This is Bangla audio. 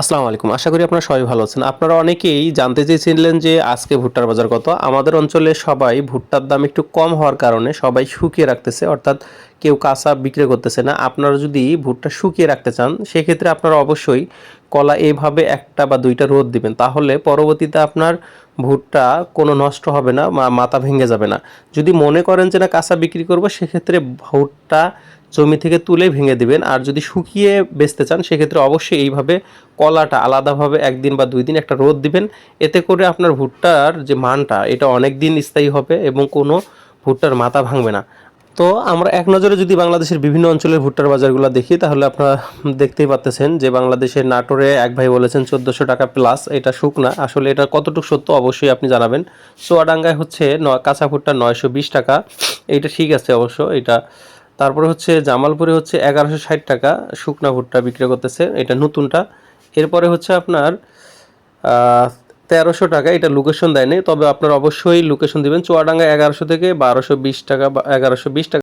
আসসালামু আলাইকুম। আশা করি আপনারা সবাই ভালো আছেন। আপনারা অনেকেই জানতে চেয়েছিলেন যে আজকে ভুট্টার বাজার কত। আমাদের অঞ্চলে সবাই ভুট্টার দাম একটু কম হওয়ার কারণে সবাই শুকিয়ে রাখতেছে, অর্থাৎ কেউ কাঁচা বিক্রি করতেছে না। আপনারা যদি ভুট্টা শুকিয়ে রাখতে চান, সেক্ষেত্রে আপনারা অবশ্যই কলা এইভাবে একটা বা দুইটা রোদ দিবেন। তাহলে পরবর্তীতে আপনার ভুট্টা কোনো নষ্ট হবে না মাথা ভেঙে যাবে না। যদি মনে করেন যে না, কাঁচা বিক্রি করব, সেক্ষেত্রে ভুট্টা জমি থেকে তুলে ভেঙে দিবেন। আর যদি শুকিয়ে বেচতে চান, সেক্ষেত্রে অবশ্যই এইভাবে কলাটা আলাদাভাবে একদিন বা দুই দিন একটা রোদ দিবেন। এতে করে আপনার ভুট্টার যে মানটা, এটা অনেক দিন স্থায়ী হবে এবং কোনো ভুট্টার মাথা ভাঙবে না। তো আমরা এক নজরে যদি বাংলাদেশের বিভিন্ন অঞ্চলের ভুট্টার বাজারগুলো দেখি, তাহলে আপনারা দেখতেই পাচ্তেছেন যে বাংলাদেশের নাটোরে এক ভাই বলেছেন, চোদ্দোশো টাকা প্লাস এটা শুকনা আসলে এটা কতটুকু সত্য অবশ্যই আপনি জানাবেন। চুয়াডাঙ্গায় হচ্ছে ন কাঁচা ভুট্টা নয়শো বিশ টাকা। এইটা ঠিক আছে অবশ্য, এটা তারপরে হচ্ছে জামালপুরে হচ্ছে এগারোশো ষাট টাকা শুকনা ভুট্টা বিক্রি করতেছে, এটা নতুনটা। এরপরে হচ্ছে আপনার তেরোশো টাকা, এটা লোকেশন দেয়নি, তবে আপনার অবশ্যই লোকেশন দিবেন। চুয়াডাঙ্গা এগারোশো থেকে বারোশো বিশ টাকা বা এগারোশো বিশ টাকা